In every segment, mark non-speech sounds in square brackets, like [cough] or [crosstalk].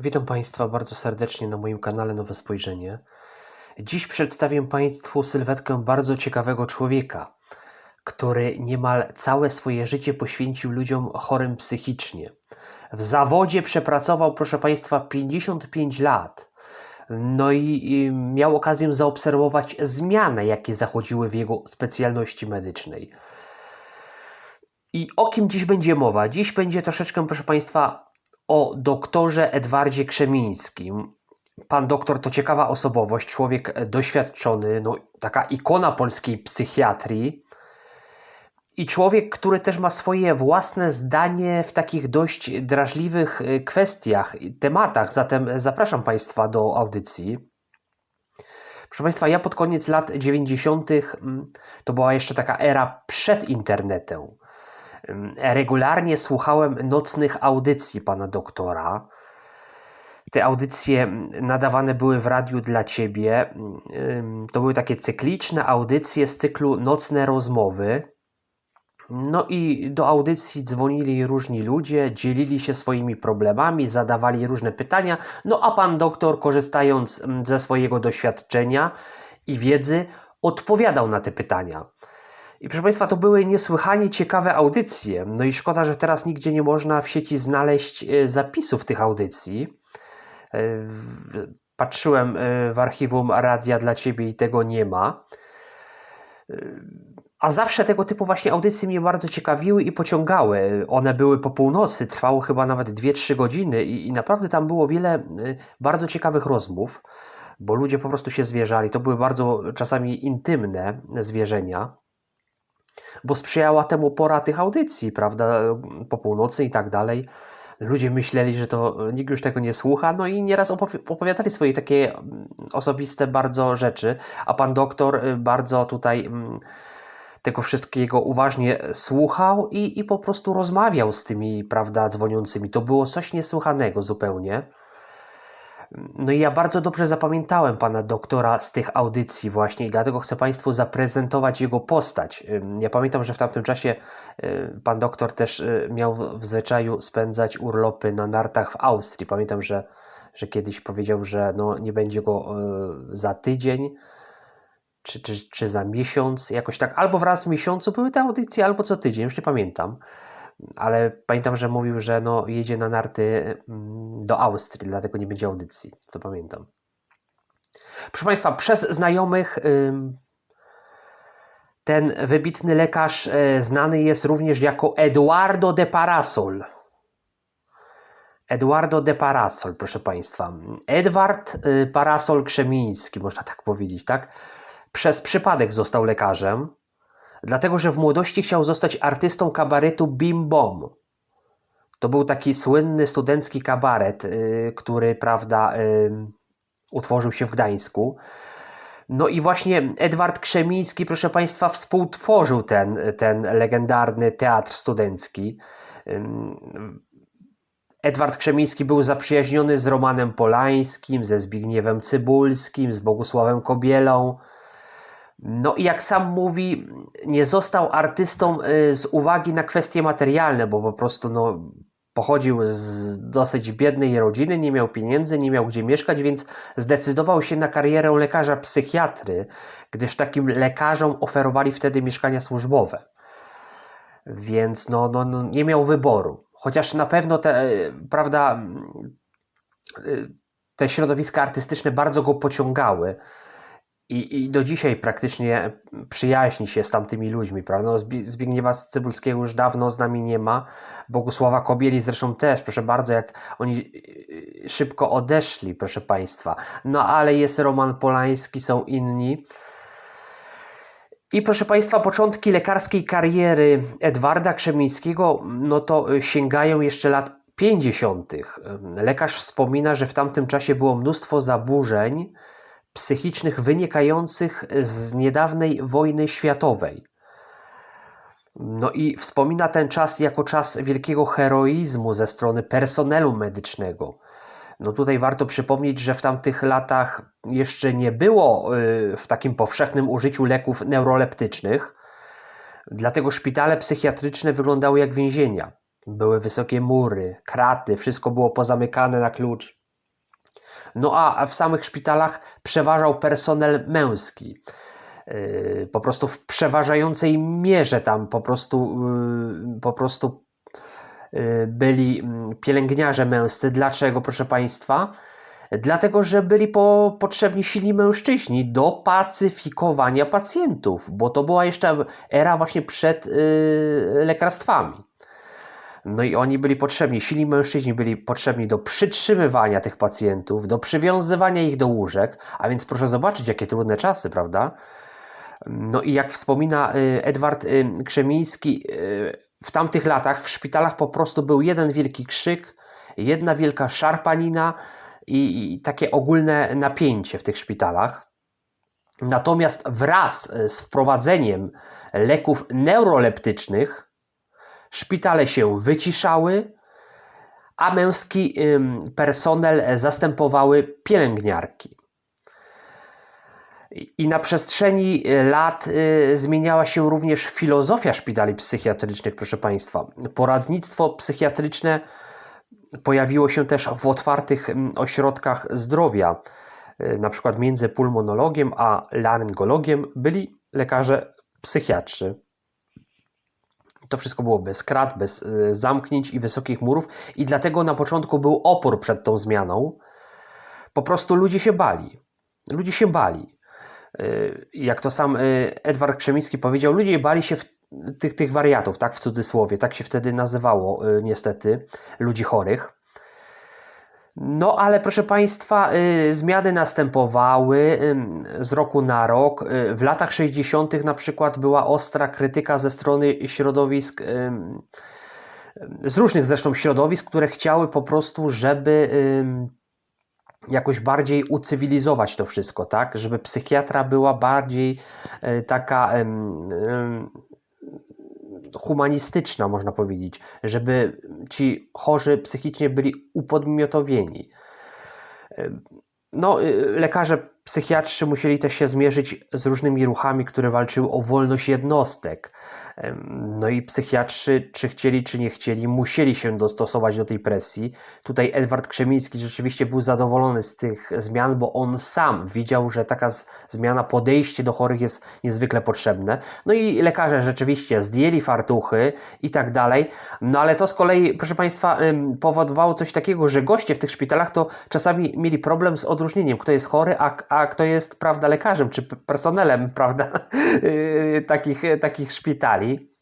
Witam Państwa bardzo serdecznie na moim kanale Nowe Spojrzenie. Dziś przedstawię Państwu sylwetkę bardzo ciekawego człowieka, który niemal całe swoje życie poświęcił ludziom chorym psychicznie. W zawodzie przepracował, proszę Państwa, 55 lat. No i, miał okazję zaobserwować zmiany, jakie zachodziły w jego specjalności medycznej. I o kim dziś będzie mowa? Dziś będzie troszeczkę, proszę Państwa, o doktorze Edwardzie Krzemińskim. Pan doktor to ciekawa osobowość, człowiek doświadczony, no, taka ikona polskiej psychiatrii. I człowiek, który też ma swoje własne zdanie w takich dość drażliwych y, kwestiach, tematach. Zatem zapraszam Państwa do audycji. Proszę Państwa, ja pod koniec lat 90. mm, to była jeszcze taka era przed internetem. Regularnie słuchałem nocnych audycji pana doktora. Te audycje nadawane były w radiu dla ciebie. To były takie cykliczne audycje z cyklu Nocne rozmowy. No i do audycji dzwonili różni ludzie, dzielili się swoimi problemami, zadawali różne pytania. No a pan doktor, korzystając ze swojego doświadczenia i wiedzy, odpowiadał na te pytania. I proszę Państwa, to były niesłychanie ciekawe audycje. No i szkoda, że teraz nigdzie nie można w sieci znaleźć e, zapisów tych audycji. E, Patrzyłem e, w archiwum Radia dla Ciebie i tego nie ma. A zawsze tego typu właśnie audycje mnie bardzo ciekawiły i pociągały. One były po północy, trwały chyba nawet 2-3 godziny i, i naprawdę tam było wiele bardzo ciekawych rozmów, bo ludzie po prostu się zwierzali. To były bardzo czasami intymne zwierzenia, bo sprzyjała temu pora tych audycji, prawda, po północy i tak dalej. Ludzie myśleli, że to nikt już tego nie słucha, no i nieraz opowi- opowiadali swoje takie mm, osobiste bardzo rzeczy, a pan doktor y, bardzo tutaj mm, tego wszystkiego uważnie słuchał i, i po prostu rozmawiał z tymi, prawda, dzwoniącymi. To było coś niesłychanego zupełnie. No i ja bardzo dobrze zapamiętałem pana doktora z tych audycji właśnie i dlatego chcę państwu zaprezentować jego postać. Ja pamiętam, że w tamtym czasie y, pan doktor też y, miał w zwyczaju spędzać urlopy na nartach w Austrii. Pamiętam, że, że kiedyś powiedział, że no, nie będzie go y, za tydzień, czy, czy, czy za miesiąc, jakoś tak, albo raz w miesiącu były te audycje, albo co tydzień, już nie pamiętam. Ale pamiętam, że mówił, że no, jedzie na narty mm, do Austrii, dlatego nie będzie audycji. To pamiętam. Proszę Państwa, przez znajomych ten wybitny lekarz e, znany jest również jako Eduardo de Parasol. Eduardo de Parasol, proszę Państwa. Edward y, Parasol Krzemiński, można tak powiedzieć, tak? Przez przypadek został lekarzem, dlatego że w młodości chciał zostać artystą kabaretu Bim Bom. To był taki słynny studencki kabaret, y, który, prawda, y, utworzył się w Gdańsku. No i właśnie Edward Krzemiński, proszę Państwa, współtworzył ten, ten legendarny teatr studencki. Edward Krzemiński był zaprzyjaźniony z Romanem Polańskim, ze Zbigniewem Cybulskim, z Bogusławem Kobielą. No i jak sam mówi, nie został artystą y, z uwagi na kwestie materialne, bo po prostu no, pochodził z dosyć biednej rodziny, nie miał pieniędzy, nie miał gdzie mieszkać, więc zdecydował się na karierę lekarza psychiatry, gdyż takim lekarzom oferowali wtedy mieszkania służbowe. Więc no, no, no, nie miał wyboru. Chociaż na pewno te, e, prawda, y, te środowiska artystyczne bardzo go pociągały. I, I do dzisiaj praktycznie przyjaźni się z tamtymi ludźmi, prawda? No, Zbi- Zbigniewa Cybulskiego już dawno z nami nie ma, Bogusława Kobieli zresztą też, proszę bardzo, jak oni yy, szybko odeszli, proszę Państwa. No ale jest Roman Polański, są inni. I proszę Państwa, początki lekarskiej kariery Edwarda Krzemińskiego, no to y, sięgają jeszcze lat 50. Lekarz wspomina, że w tamtym czasie było mnóstwo zaburzeń psychicznych wynikających z niedawnej wojny światowej. No i wspomina ten czas jako czas wielkiego heroizmu ze strony personelu medycznego. No tutaj warto przypomnieć, że w tamtych latach jeszcze nie było y, w takim powszechnym użyciu leków neuroleptycznych, dlatego szpitale psychiatryczne wyglądały jak więzienia. Były wysokie mury, kraty, wszystko było pozamykane na klucz. No a w samych szpitalach przeważał personel męski. Yy, Po prostu w przeważającej mierze tam po prostu, yy, po prostu yy, byli mm, pielęgniarze męscy. Dlaczego, proszę Państwa? Dlatego, że byli po, potrzebni silni mężczyźni do pacyfikowania pacjentów, bo to była jeszcze era właśnie przed lekarstwami. No i oni byli potrzebni, silni mężczyźni byli potrzebni do przytrzymywania tych pacjentów, do przywiązywania ich do łóżek, a więc proszę zobaczyć, jakie trudne czasy, prawda? No i jak wspomina y, Edward y, Krzemiński, y, w tamtych latach w szpitalach po prostu był jeden wielki krzyk, jedna wielka szarpanina i, i takie ogólne napięcie w tych szpitalach. Natomiast wraz z wprowadzeniem leków neuroleptycznych, szpitale się wyciszały, a męski personel zastępowały pielęgniarki. I na przestrzeni y, lat y, zmieniała się również filozofia szpitali psychiatrycznych, proszę Państwa. Poradnictwo psychiatryczne pojawiło się też w otwartych ośrodkach zdrowia. Y, Na przykład między pulmonologiem a laryngologiem byli lekarze psychiatrzy. To wszystko było bez krat, bez y, zamknięć i wysokich murów, i dlatego na początku był opór przed tą zmianą. Po prostu ludzie się bali. Ludzie się bali. Y, Jak to sam y, Edward Krzemiński powiedział, ludzie bali się tych, tych wariatów, tak w cudzysłowie, tak się wtedy nazywało niestety, ludzi chorych. No ale proszę Państwa, y, zmiany następowały z roku na rok. Y, W latach 60. na przykład była ostra krytyka ze strony środowisk, z różnych zresztą środowisk, które chciały po prostu, żeby jakoś bardziej ucywilizować to wszystko, tak? Żeby psychiatra była bardziej y, taka humanistyczna, można powiedzieć, żeby ci chorzy psychicznie byli upodmiotowieni. No, y, lekarze psychiatrzy musieli też się zmierzyć z różnymi ruchami, które walczyły o wolność jednostek. No i psychiatrzy, czy chcieli, czy nie chcieli, musieli się dostosować do tej presji. Tutaj Edward Krzemiński rzeczywiście był zadowolony z tych zmian, bo on sam widział, że taka zmiana, podejście do chorych jest niezwykle potrzebne. No i lekarze rzeczywiście zdjęli fartuchy i tak dalej. No ale to z kolei, proszę Państwa, powodowało coś takiego, że goście w tych szpitalach to czasami mieli problem z odróżnieniem, kto jest chory, a, a kto jest, prawda, lekarzem czy personelem, [laughs] prawda, yy, takich, takich szpitali.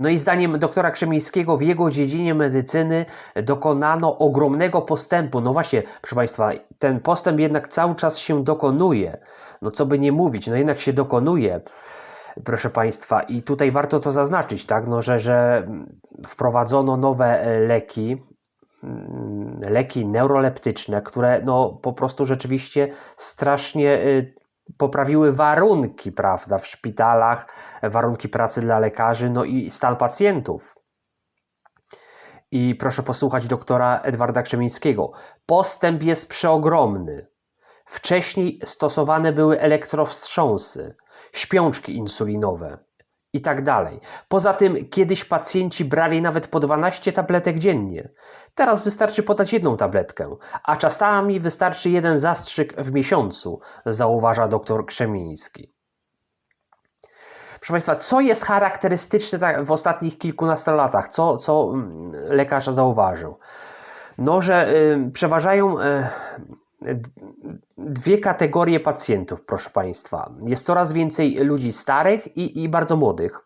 No i zdaniem doktora Krzemińskiego w jego dziedzinie medycyny dokonano ogromnego postępu. No właśnie, proszę Państwa, ten postęp jednak cały czas się dokonuje. No co by nie mówić, no jednak się dokonuje. Proszę Państwa, i tutaj warto to zaznaczyć, tak, no, że, że wprowadzono nowe e, leki, leki neuroleptyczne, które no, po prostu rzeczywiście strasznie y, poprawiły warunki, prawda, w szpitalach, warunki pracy dla lekarzy, no i stan pacjentów. I proszę posłuchać doktora Edwarda Krzemińskiego. Postęp jest przeogromny. Wcześniej stosowane były elektrowstrząsy, śpiączki insulinowe i tak dalej. Poza tym kiedyś pacjenci brali nawet po 12 tabletek dziennie. Teraz wystarczy podać jedną tabletkę, a czasami wystarczy jeden zastrzyk w miesiącu, zauważa dr Krzemiński. Proszę Państwa, co jest charakterystyczne tak w ostatnich kilkunastu latach? Co, co mm, lekarz zauważył? No, że y, przeważają y, dwie kategorie pacjentów, proszę Państwa. Jest coraz więcej ludzi starych i, i bardzo młodych.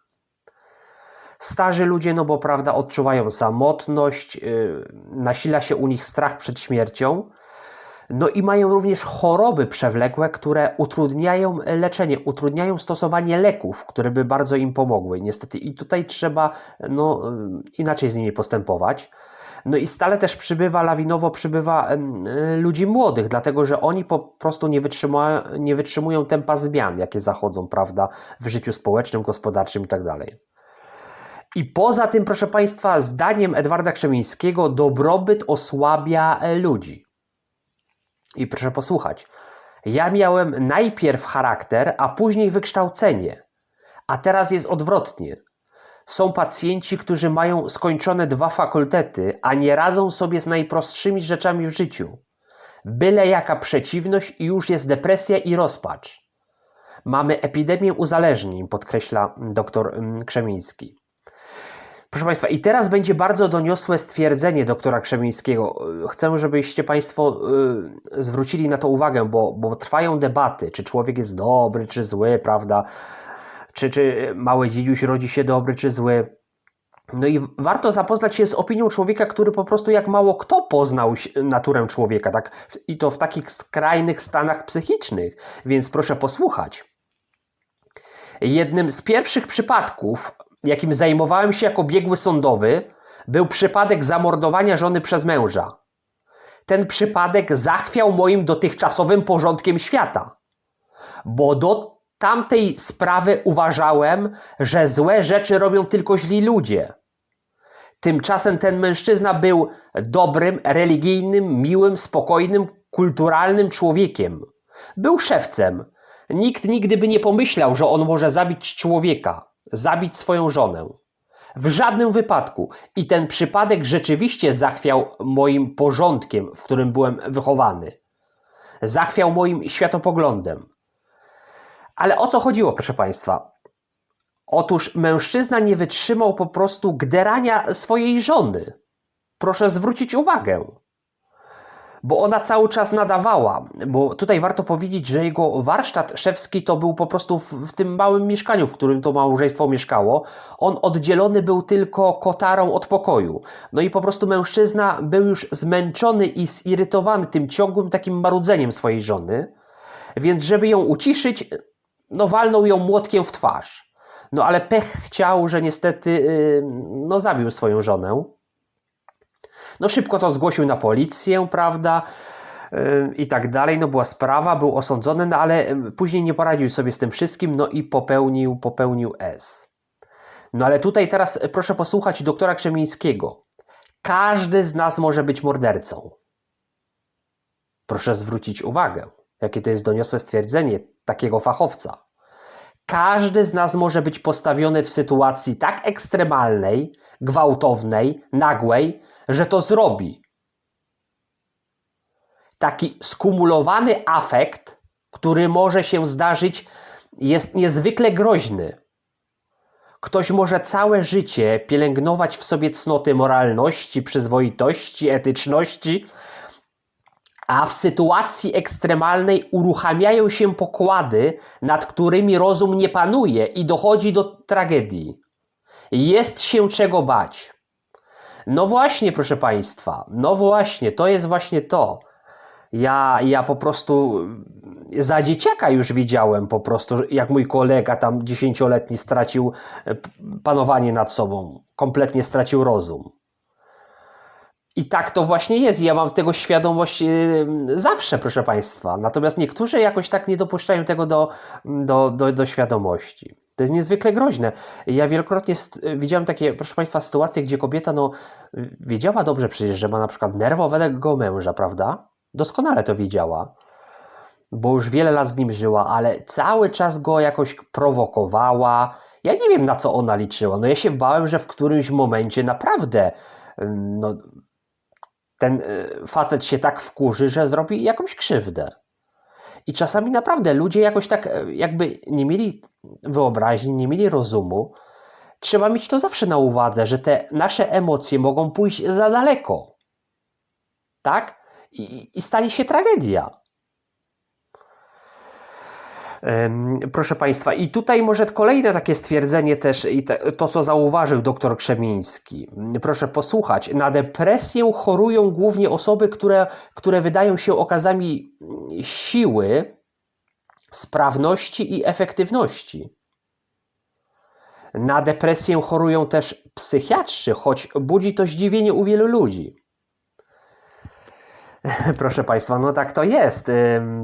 Starzy ludzie, no bo prawda, odczuwają samotność, y, nasila się u nich strach przed śmiercią. No i mają również choroby przewlekłe, które utrudniają leczenie, utrudniają stosowanie leków, które by bardzo im pomogły. Niestety i tutaj trzeba no, y, inaczej z nimi postępować. No i stale też przybywa, lawinowo przybywa y, ludzi młodych, dlatego że oni po prostu nie wytrzymują, nie wytrzymują tempa zmian, jakie zachodzą, prawda, w życiu społecznym, gospodarczym itd. I poza tym, proszę Państwa, zdaniem Edwarda Krzemińskiego, dobrobyt osłabia e, ludzi. I proszę posłuchać. Ja miałem najpierw charakter, a później wykształcenie. A teraz jest odwrotnie. Są pacjenci, którzy mają skończone dwa fakultety, a nie radzą sobie z najprostszymi rzeczami w życiu. Byle jaka przeciwność i już jest depresja i rozpacz. Mamy epidemię uzależnień, podkreśla dr mm, Krzemiński. Proszę Państwa, i teraz będzie bardzo doniosłe stwierdzenie doktora Krzemińskiego. Chcę, żebyście Państwo y, zwrócili na to uwagę, bo, bo trwają debaty, czy człowiek jest dobry, czy zły, prawda? Czy, czy mały dzidziuś rodzi się dobry, czy zły. No i warto zapoznać się z opinią człowieka, który po prostu jak mało kto poznał naturę człowieka, tak? I to w takich skrajnych stanach psychicznych. Więc proszę posłuchać. Jednym z pierwszych przypadków, jakim zajmowałem się jako biegły sądowy, był przypadek zamordowania żony przez męża. Ten przypadek zachwiał moim dotychczasowym porządkiem świata, bo do tamtej sprawy uważałem, że złe rzeczy robią tylko źli ludzie. Tymczasem ten mężczyzna był dobrym, religijnym, miłym, spokojnym, kulturalnym człowiekiem. Był szewcem. Nikt nigdy by nie pomyślał, że on może zabić człowieka, zabić swoją żonę. W żadnym wypadku. I ten przypadek rzeczywiście zachwiał moim porządkiem, w którym byłem wychowany. Zachwiał moim światopoglądem. Ale o co chodziło, proszę Państwa? Otóż mężczyzna nie wytrzymał po prostu gderania swojej żony. Proszę zwrócić uwagę. Bo ona cały czas nadawała, bo tutaj warto powiedzieć, że jego warsztat szewski to był po prostu w, w, tym małym mieszkaniu, w którym to małżeństwo mieszkało. On oddzielony był tylko kotarą od pokoju. No i po prostu mężczyzna był już zmęczony i zirytowany tym ciągłym takim marudzeniem swojej żony, więc żeby ją uciszyć, no walnął ją młotkiem w twarz. No ale pech chciał, że niestety yy, no zabił swoją żonę. No szybko to zgłosił na policję, prawda? Yy, I tak dalej, no była sprawa, był osądzony, no ale później nie poradził sobie z tym wszystkim, no i popełnił, popełnił S. No ale tutaj teraz proszę posłuchać doktora Krzemińskiego. Każdy z nas może być mordercą. Proszę zwrócić uwagę, jakie to jest doniosłe stwierdzenie takiego fachowca. Każdy z nas może być postawiony w sytuacji tak ekstremalnej, gwałtownej, nagłej, że to zrobi. Taki skumulowany afekt, który może się zdarzyć, jest niezwykle groźny. Ktoś może całe życie pielęgnować w sobie cnoty moralności, przyzwoitości, etyczności, a w sytuacji ekstremalnej uruchamiają się pokłady, nad którymi rozum nie panuje i dochodzi do tragedii. Jest się czego bać. No właśnie, proszę Państwa, no właśnie, to jest właśnie to. Ja, ja po prostu za dzieciaka już widziałem po prostu, jak mój kolega tam dziesięcioletni stracił e, panowanie nad sobą, kompletnie stracił rozum. I tak to właśnie jest. Ja mam tego świadomość yy, zawsze, proszę Państwa. Natomiast niektórzy jakoś tak nie dopuszczają tego do, do, do, do świadomości. To jest niezwykle groźne. Ja wielokrotnie widziałem takie, proszę Państwa, sytuacje, gdzie kobieta no, wiedziała dobrze przecież, że ma na przykład nerwowego męża, prawda? Doskonale to wiedziała, bo już wiele lat z nim żyła, ale cały czas go jakoś prowokowała. Ja nie wiem, na co ona liczyła. No ja się bałem, że w którymś momencie naprawdę no, ten y, facet się tak wkurzy, że zrobi jakąś krzywdę. I czasami naprawdę ludzie jakoś tak e, jakby nie mieli wyobraźni, nie mieli rozumu. Trzeba mieć to zawsze na uwadze, że te nasze emocje mogą pójść za daleko. Tak? I, i stanie się tragedia. Proszę Państwa, i tutaj może kolejne takie stwierdzenie też, i to co zauważył dr Krzemiński. Proszę posłuchać. Na depresję chorują głównie osoby, które, które wydają się okazami siły, sprawności i efektywności. Na depresję chorują też psychiatrzy, choć budzi to zdziwienie u wielu ludzi. [laughs] Proszę Państwa, no tak to jest,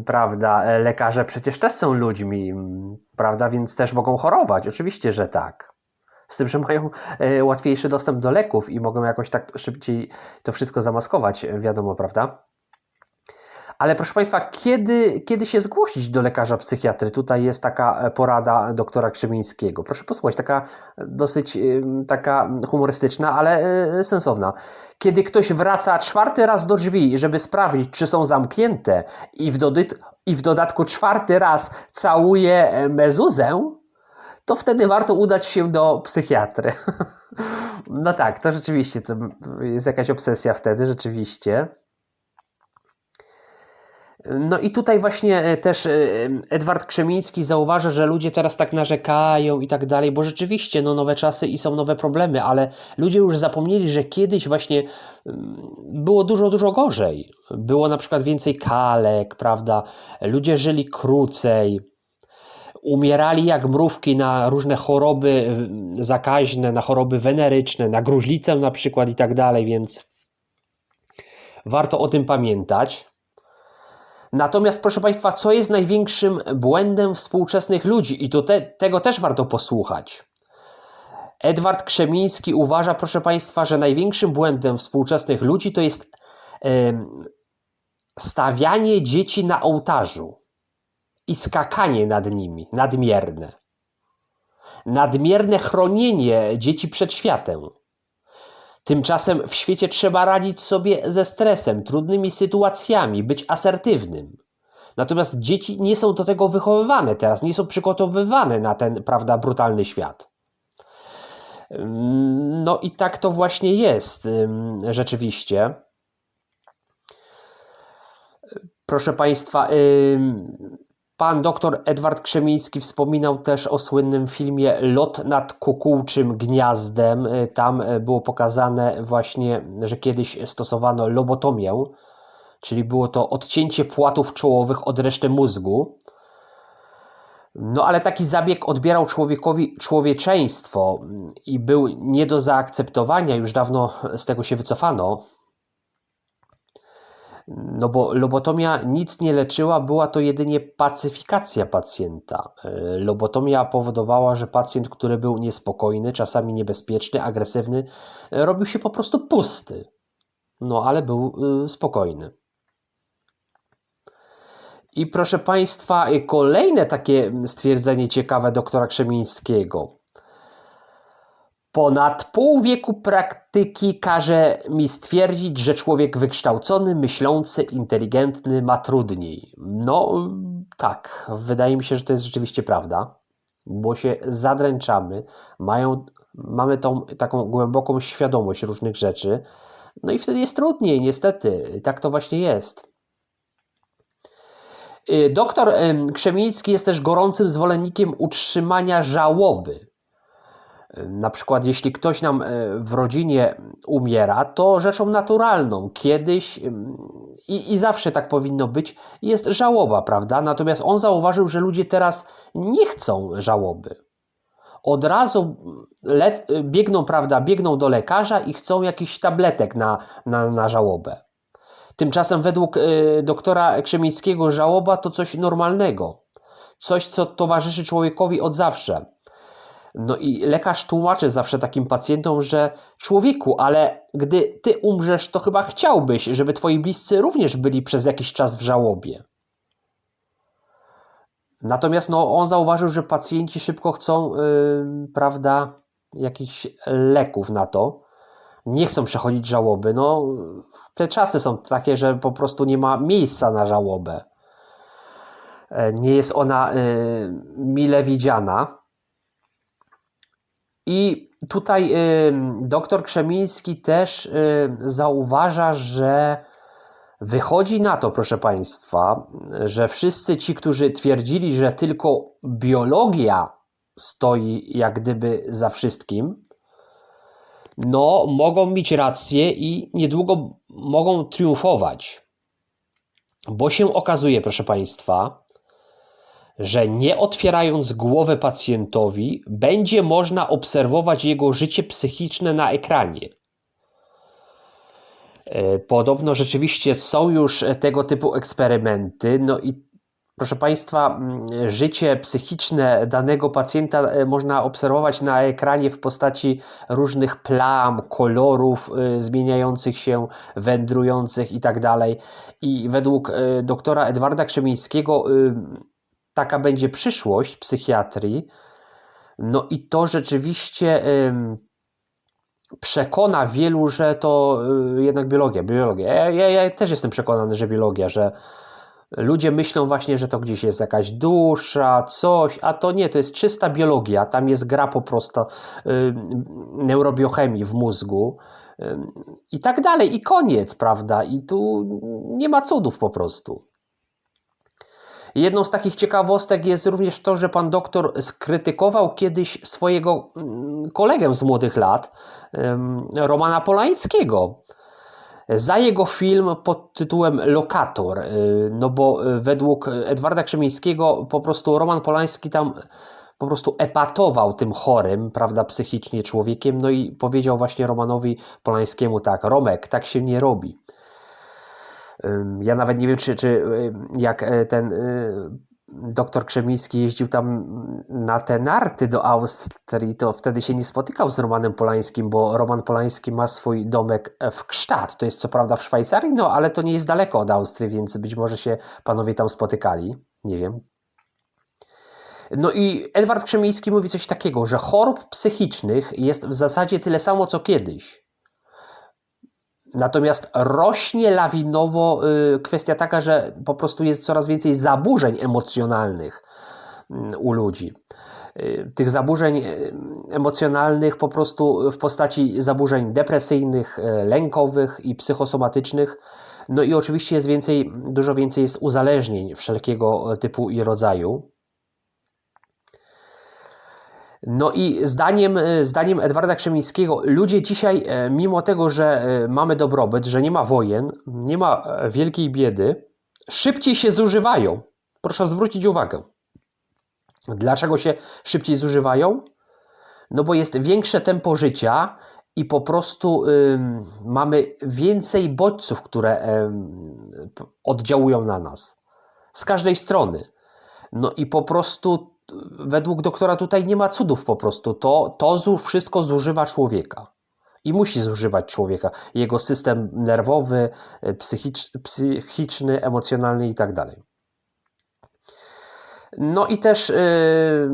prawda? Lekarze przecież też są ludźmi, prawda? Więc też mogą chorować. Oczywiście, że tak. Z tym, że mają e, łatwiejszy dostęp do leków i mogą jakoś tak szybciej to wszystko zamaskować, wiadomo, prawda? Ale proszę Państwa, kiedy, kiedy się zgłosić do lekarza psychiatry? Tutaj jest taka e, porada doktora Krzemińskiego. Proszę posłuchać, taka dosyć taka humorystyczna, ale e, sensowna. Kiedy ktoś wraca czwarty raz do drzwi, żeby sprawdzić, czy są zamknięte i w, i w dodatku czwarty raz całuje e, mezuzę, to wtedy warto udać się do psychiatry. [laughs] No tak, to rzeczywiście to jest jakaś obsesja wtedy, rzeczywiście. No i tutaj właśnie e, też e, Edward Krzemiński zauważa, że ludzie teraz tak narzekają i tak dalej, bo rzeczywiście no, nowe czasy i są nowe problemy, ale ludzie już zapomnieli, że kiedyś właśnie mm, było dużo, dużo gorzej. Było na przykład więcej kalek, prawda? Ludzie żyli krócej, umierali jak mrówki na różne choroby zakaźne, na choroby weneryczne, na gruźlicę na przykład i tak dalej, więc warto o tym pamiętać. Natomiast, proszę Państwa, co jest największym błędem współczesnych ludzi? I to te, tego też warto posłuchać. Edward Krzemiński uważa, proszę Państwa, że największym błędem współczesnych ludzi to jest stawianie dzieci na ołtarzu i skakanie nad nimi, nadmierne. Nadmierne chronienie dzieci przed światem. Tymczasem w świecie trzeba radzić sobie ze stresem, trudnymi sytuacjami, być asertywnym. Natomiast dzieci nie są do tego wychowywane teraz, nie są przygotowywane na ten, prawda, brutalny świat. No i tak to właśnie jest rzeczywiście. Proszę Państwa, Pan doktor Edward Krzemiński wspominał też o słynnym filmie Lot nad kukułczym gniazdem. Y, tam y, było pokazane właśnie, że kiedyś stosowano lobotomię, czyli było to odcięcie płatów czołowych od reszty mózgu. No ale taki zabieg odbierał człowiekowi człowieczeństwo i był nie do zaakceptowania, już dawno z tego się wycofano. No bo lobotomia nic nie leczyła, była to jedynie pacyfikacja pacjenta. E, lobotomia powodowała, że pacjent, który był niespokojny, czasami niebezpieczny, agresywny, e, robił się po prostu pusty. No ale był e, spokojny. I proszę Państwa, kolejne takie stwierdzenie ciekawe doktora Krzemińskiego. Ponad pół wieku praktyki każe mi stwierdzić, że człowiek wykształcony, myślący, inteligentny ma trudniej. No tak, wydaje mi się, że to jest rzeczywiście prawda, bo się zadręczamy, mają, mamy tą taką głęboką świadomość różnych rzeczy, no i wtedy jest trudniej, niestety, tak to właśnie jest. Y, doktor Krzemiński jest też gorącym zwolennikiem utrzymania żałoby na przykład, jeśli ktoś nam e, w rodzinie umiera, to rzeczą naturalną kiedyś i, i zawsze tak powinno być, jest żałoba, prawda? Natomiast on zauważył, że ludzie teraz nie chcą żałoby. Od razu let, biegną, prawda, biegną do lekarza i chcą jakiś tabletek na, na, na żałobę. Tymczasem według y, doktora Krzemińskiego żałoba to coś normalnego. Coś, co towarzyszy człowiekowi od zawsze no i lekarz tłumaczy zawsze takim pacjentom, że człowieku, ale gdy ty umrzesz, to chyba chciałbyś, żeby twoi bliscy również byli przez jakiś czas w żałobie. Natomiast no, on zauważył, że pacjenci szybko chcą, yy, prawda, jakichś leków na to. Nie chcą przechodzić żałoby. No, te czasy są takie, że po prostu nie ma miejsca na żałobę. E, nie jest ona yy, mile widziana. I tutaj y, doktor Krzemiński też y, zauważa, że wychodzi na to, proszę Państwa, że wszyscy ci, którzy twierdzili, że tylko biologia stoi jak gdyby za wszystkim, no, mogą mieć rację i niedługo mogą triumfować. Bo się okazuje, proszę Państwa, że nie otwierając głowy pacjentowi, będzie można obserwować jego życie psychiczne na ekranie. E, podobno rzeczywiście są już tego typu eksperymenty, no i Proszę Państwa, życie psychiczne danego pacjenta e, można obserwować na ekranie w postaci różnych plam, kolorów y, zmieniających się, wędrujących i tak. I według doktora Edwarda Krzemińskiego taka będzie przyszłość psychiatrii. No i to rzeczywiście przekona wielu, że to y, jednak biologia, biologia. Ja, ja, ja też jestem przekonany, że biologia, że ludzie myślą właśnie, że to gdzieś jest jakaś dusza, coś, a to nie, to jest czysta biologia, tam jest gra po prostu y, neurobiochemii w mózgu y, i tak dalej, i koniec, prawda? I tu nie ma cudów po prostu. Jedną z takich ciekawostek jest również to, że pan doktor skrytykował kiedyś swojego mm, kolegę z młodych lat, Romana Polańskiego, za jego film pod tytułem Lokator. y, No bo y, według Edwarda Krzemińskiego po prostu Roman Polański tam po prostu epatował tym chorym, prawda, psychicznie człowiekiem, no i powiedział właśnie Romanowi Polańskiemu tak, Romek, tak się nie robi. Ja nawet nie wiem, czy, czy y, jak e, ten y, doktor Krzemiński jeździł tam na te narty do Austrii, to wtedy się nie spotykał z Romanem Polańskim, bo Roman Polański ma swój domek w Gstaad. To jest co prawda w Szwajcarii, no ale to nie jest daleko od Austrii, więc być może się panowie tam spotykali. Nie wiem. No i Edward Krzemiński mówi coś takiego, że chorób psychicznych jest w zasadzie tyle samo co kiedyś. Natomiast rośnie lawinowo y, kwestia taka, że po prostu jest coraz więcej zaburzeń emocjonalnych mm, u ludzi. Y, Tych zaburzeń y, emocjonalnych po prostu w postaci zaburzeń depresyjnych, lękowych i psychosomatycznych. No i oczywiście jest więcej, dużo więcej jest uzależnień wszelkiego typu i rodzaju. No i zdaniem, e, zdaniem Edwarda Krzemińskiego, ludzie dzisiaj, e, mimo tego, że e, mamy dobrobyt, że nie ma wojen, nie ma wielkiej biedy, szybciej się zużywają. Proszę zwrócić uwagę. Dlaczego się szybciej zużywają? No bo jest większe tempo życia i po prostu ym, mamy więcej bodźców, które p- oddziałują na nas. Z każdej strony. No i po prostu według doktora tutaj nie ma cudów po prostu. To, to wszystko zużywa człowieka. I musi zużywać człowieka. Jego system nerwowy, psychicz, psychiczny, emocjonalny i tak dalej. No i też y,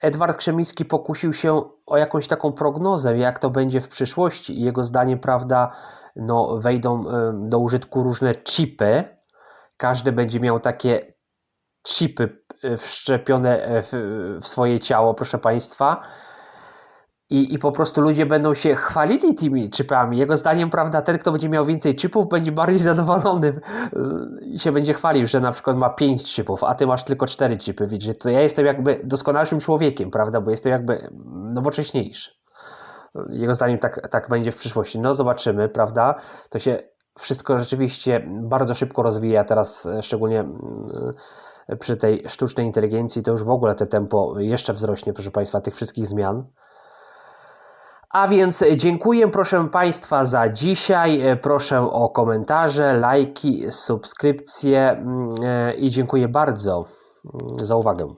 Edward Krzemiński pokusił się o jakąś taką prognozę, jak to będzie w przyszłości. Jego zdaniem, prawda, no, wejdą y, do użytku różne chipy. Każdy będzie miał takie chipy wszczepione e, w, w swoje ciało, proszę Państwa. I, I po prostu ludzie będą się chwalili tymi chipami. Jego zdaniem, prawda, ten, kto będzie miał więcej chipów, będzie bardziej [laughs] zadowolony y, i się będzie chwalił, że na przykład ma 5 chipów, a ty masz tylko 4 chipy. Widzisz, to ja jestem jakby doskonalszym człowiekiem, prawda, bo jestem jakby nowocześniejszy. Jego zdaniem tak, tak będzie w przyszłości. No zobaczymy, prawda? To się wszystko rzeczywiście bardzo szybko rozwija teraz, e, szczególnie mm, przy tej sztucznej inteligencji, to już w ogóle te tempo jeszcze wzrośnie, proszę Państwa, tych wszystkich zmian. A więc dziękuję, proszę Państwa, za dzisiaj. Proszę o komentarze, lajki, subskrypcje mm, e, i dziękuję bardzo mm, za uwagę.